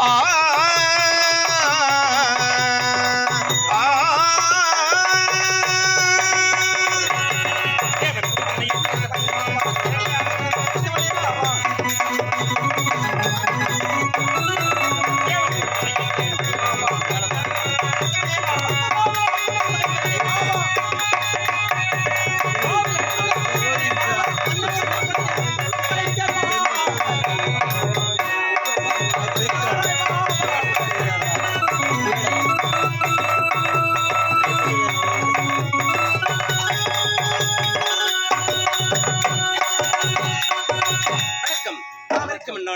ಆ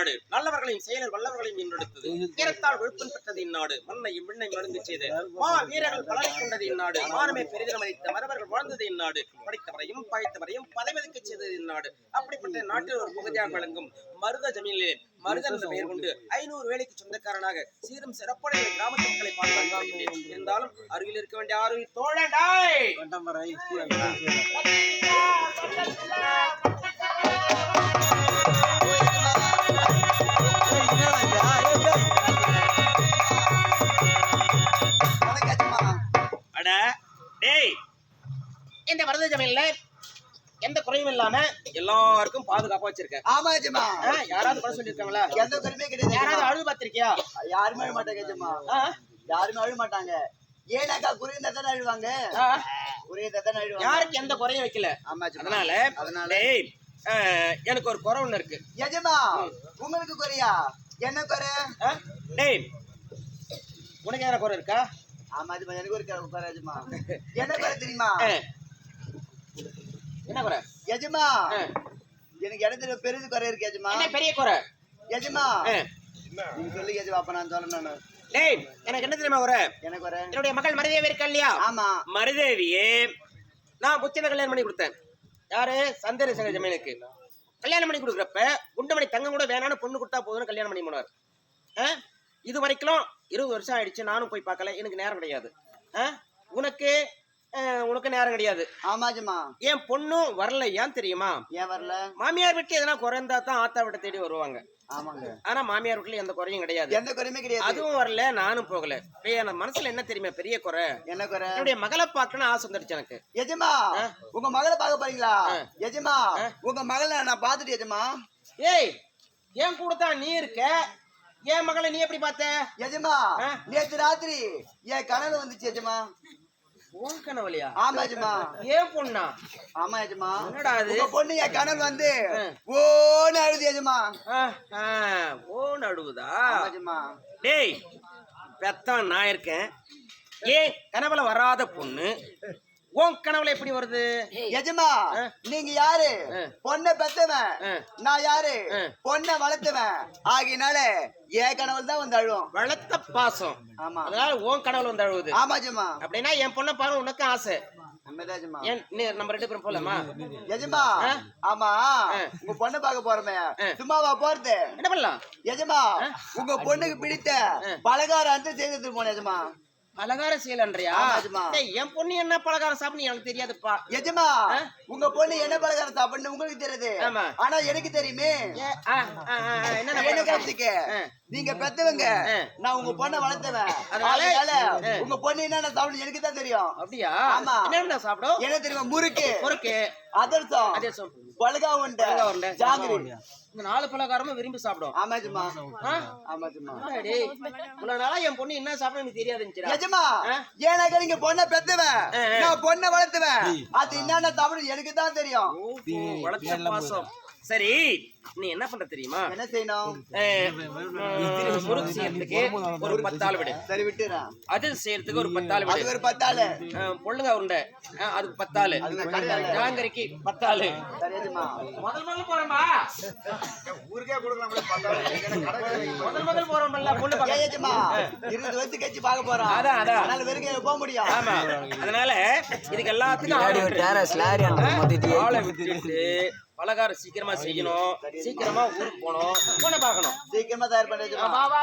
இந்நாடு. நல்லவர்களையும் செயலில் வல்லவர்களையும் ஈன்றெடுத்தது வீரத்தால் விழுப்பம் பெற்றது இந்நாடு. மண்ணையும் விண்ணை மருந்து செய்து மா வீரர்கள் பலனை கொண்டது இந்நாடு. மானமே பெரிதினம் அளித்த மரபர்கள் வாழ்ந்தது இந்நாடு. படித்தவரையும் பகைத்தவரையும் பதவியதுக்க செய்தது இந்நாடு. அப்படிப்பட்ட நாட்டில் ஒரு பகுதியாக விளங்கும் மருத ஜமீனிலே மருதன் என்ற பெயர் கொண்டு ஐநூறு வேலைக்கு சொந்தக்காரனாக சீரும் சிறப்புடைய கிராமத்து மக்களை பாதுகாக்கிறேன் இருந்தாலும் அருகில் இருக்க வேண்டிய அருகில் தோழண்டாய் அட டேய். இந்த மருத ஜமீன்ல எந்த குறையும் இல்லாம எல்லாருக்கும் பாதுகாப்பா வச்சிருக்கேன் ஆமா ஜமா யாராவது குறை சொல்லிருக்காங்களா எந்த குறையுமே கிடையாது யாராவது. அழுது பார்த்திருக்கியா? யாருமே அழ மாட்டாங்க ஜமா? யாருமே அழ மாட்டாங்க. ஏனாக்கா குறைந்த தானே அழுவாங்க? ஆ? குறைந்த தானே அழுவாங்க? யாருக்கு எந்த குறையும் வைக்கல? ஆமா அதனால அதனால. எனக்கு ஒரு குறை ஒண்ணு இருக்கு. எஜமா உங்களுக்கு குறையா? என்ன குறை? டேய் உனக்கு எதனா குறை இருக்கா? ஆமா ஜமா எனக்கு ஒரு என்ன குறை தெரியுமா. என்ன குறை? எஜமா. எனக்கு இடத்துல பெருது குறை இருக்கு எஜமா. பெரிய குறை? எஜமா. சொல்லி எஜமா அப்ப நான் சொல்லணும் டேய் எனக்கு என்ன தெரியுமா குறை? என்ன குறை? என்னுடைய மகள் மருதேவி இருக்கா இல்லையா? ஆமா. மருதேவியே நான் முச்சன கல்யாணம் பண்ணி கொடுத்தேன். யாரு? சந்தேரி சங்க ஜமீனுக்கு. கல்யாணம் பண்ணி கொடுக்குறப்ப குண்டமணி தங்கம் கூட வேணான்னு பொண்ணு கொடுத்தா போதும்னு கல்யாணம் பண்ணி போனார்? இது வரைக்கும் இருபது வருஷம் ஆயிடுச்சு நானும் போய் பார்க்கல எனக்கு நேரம் கிடையாது? உனக்கு உனக்கு நேரம் கிடையாது. ஆமா ஜமா என் பொண்ணும் வரல ஏன் தெரியுமா? ஏன் வரல? மாமியார் வீட்டுல எதனா குறைந்தா தான் ஆத்தா வீட்டை தேடி வருவாங்க. ஆமாங்க. ஆனா மாமியார் வீட்டுல எந்த குறையும் கிடையாது. எந்த குறையுமே கிடையாது. அதுவும் வரல நானும் போகல. என் மனசுல என்ன தெரியுமா பெரிய குறை? என்ன குறை? என்னுடைய மகளை பார்க்கணும்னு ஆசை வந்துடுச்சு எனக்கு. எஜமா. உங்க மகளை பார்க்க போறீங்களா. எஜமா. உங்க மகளை நான் பார்த்துட்டு எஜமா. ஏய் என் கூட தான் நீ இருக்க. என் மகளை நீ எப்படி பார்த்த? எஜமா. நேத்து ராத்திரி என் கனவு வந்துச்சு எஜமா. உன் கனவுலையா ஆமா எஜமா. ஏன் பொண்ணா? ஆமா எஜமா. என்னடா அது? பொண்ணு என் கனவு வந்து. ஓன்னு அழுது எஜமா. ஆ, ஆ, ஓ நடுவுதா ஆமா எஜமா. டேய் பெத்தவன் நான் இருக்கேன். ஏன் கனவுல வராத பொண்ணு. உன் கனவுல எப்படி வருது? எஜமா. நீங்க யாரு. பொண்ணை பெத்தவன். நான் யாரு. பொண்ணை வளர்த்தவன். ஆகினால என் கனவுல தான் வந்து அழுவோம். வளர்த்த பாசம். ஆமா. அதனால உன் கனவுல வந்து அழுவுது. ஆமா எஜமா. அப்படின்னா என் பொண்ணை பாரு உனக்கு ஆசை. நம்ம ரெண்டு பேரும் போலாமா? எஜமா. ஆமா. உங்க பொண்ணை பார்க்க போறமே. சும்மாவா போறது? என்ன பண்ணலாம்? எஜமா உங்க பொண்ணுக்கு பிடித்த பலகாரம் அந்த செய்து போன எஜமா. பலகாரம் செய்யலன்றியா என் பொண்ணு என்ன பலகாரம் சாப்பிடு எனக்கு தெரியாதுப்பா. எஜமா? உங்க பொண்ணு என்ன பலகாரம் சாப்பிடணும் உங்களுக்கு தெரியுது. ஆனா எனக்கு தெரியுமே. என்ன. நீங்க பெத்தவங்க. நான் உங்க பொண்ணை வளர்த்தவன். அதனால-. உங்க பொண்ணு என்னென்ன சாப்பிடணும் எனக்கு தான் தெரியும். அப்படியா? ஆமா. என்ன சாப்பிடும்? என்ன தெரியுமா? முறுக்கு. முறுக்கு. அதிர்சம் அதே சொல் பலகா உண்டை. ஜாங்கிரி. இந்த நாலு பலகாரமும் விரும்பி சாப்பிடும். ஆமா எஜமா ஆ? ஆமா என்னடா டேய், இவ்வளவு நாளா என் பொண்ணு என்ன சாப்பிடும் எனக்கு தெரியாதுன்னு எஜமா ஆ? ஏனாக்க நீங்க பொண்ணை பெத்தவன். நான் பொண்ணை வளர்த்துவேன். அது என்னென்ன தமிழ் எனக்கு தான் தெரியும். சரி நீ என்ன பண்ற தெரியுமா? என்ன செய்யணும்? முறுக்கு செய்யறதுக்கு ஒரு பத்தாள் விடு. சரி விட்டுறேன் அது செய்யறதுக்கு ஒரு பத்தாள் விடு. ஒரு பத்தாளு. பொள்ளுங்க உருண்டை. அது பத்தாளு. ஜாங்கரிக்கு பத்தாளு முதல் முதல் போறோம்பா ஊருக்கே கொடுக்கலாம் முதல் முதல் போறோம்ல பொண்ணு இருபது வருஷம் கழிச்சு பார்க்க போறோம். அதான், அதான். அதனால வெறும் போக முடியும். ஆமா. அதனால இதுக்கு எல்லாத்துக்கும் ஆளை விட்டுட்டு பலகாரம் சீக்கிரமா செய்யணும். சீக்கிரமா ஊருக்கு போகணும். பொண்ணை பார்க்கணும். சீக்கிரமா தயார் பண்ண எஜமா வா, வா,